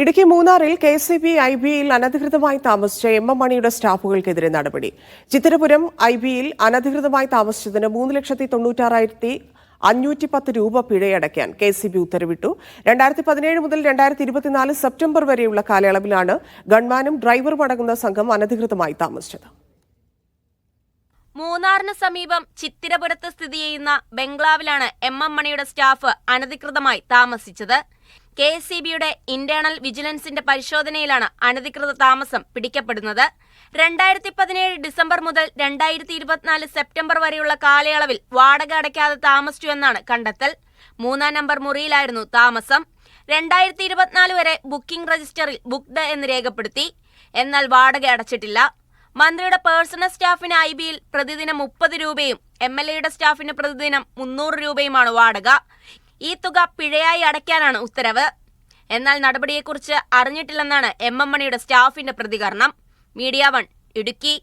ഇടുക്കി മൂന്നാറിൽ K S B I ബിയിൽ അനധികൃതമായി താമസിച്ച എം എം മണിയുടെ സ്റ്റാഫുകൾക്കെതിരെ നടപടി. ചിത്തിരപുരം ഐ ബിയിൽ അനധികൃതമായി താമസിച്ചതിന് മൂന്ന് ലക്ഷത്തി തൊണ്ണൂറ്റാറായിരത്തി അഞ്ഞൂറ്റി പത്ത് രൂപ പിഴയടയ്ക്കാൻ കെ സി ബി ഉത്തരവിട്ടു. രണ്ടായിരത്തി പതിനേഴ് മുതൽ രണ്ടായിരത്തി ഇരുപത്തിനാല് സെപ്റ്റംബർ വരെയുള്ള കാലയളവിലാണ് ഗൺമാനും ഡ്രൈവറും അടങ്ങുന്ന സംഘം അനധികൃതമായി താമസിച്ചത്. മൂന്നാറിന് സമീപം ചിത്തിരപുരത്ത് സ്ഥിതി ചെയ്യുന്ന ബംഗ്ലാവിലാണ് എം എം മണിയുടെ സ്റ്റാഫ് അനധികൃതമായി താമസിച്ചത്. കെ എസ് സി ബിയുടെ ഇന്റേണൽ വിജിലൻസിന്റെ പരിശോധനയിലാണ് അനധികൃത താമസം പിടിക്കപ്പെടുന്നത്. രണ്ടായിരത്തി പതിനേഴ് ഡിസംബർ മുതൽ രണ്ടായിരത്തി ഇരുപത്തിനാല് സെപ്റ്റംബർ വരെയുള്ള കാലയളവിൽ വാടക അടയ്ക്കാതെ താമസിച്ചു എന്നാണ് കണ്ടെത്തൽ. മൂന്നാം നമ്പർ മുറിയിലായിരുന്നു താമസം. രണ്ടായിരത്തി ഇരുപത്തിനാല് വരെ ബുക്കിംഗ് രജിസ്റ്ററിൽ ബുക്ക്ഡ് എന്ന് രേഖപ്പെടുത്തി. എന്നാൽ വാടക അടച്ചിട്ടില്ല. മന്ത്രിയുടെ പേഴ്സണൽ സ്റ്റാഫിന് ഐ ബിയിൽ പ്രതിദിനം മുപ്പത് രൂപയും എം എൽ എയുടെ സ്റ്റാഫിന് പ്രതിദിനം മുന്നൂറ് രൂപയുമാണ് വാടക. ഈ തുക പിഴയായി അടയ്ക്കാനാണ് ഉത്തരവ്. എന്നാൽ നടപടിയെക്കുറിച്ച് അറിഞ്ഞിട്ടില്ലെന്നാണ് എം എം മണിയുടെ സ്റ്റാഫിന്റെ പ്രതികരണം. Media one Idukki.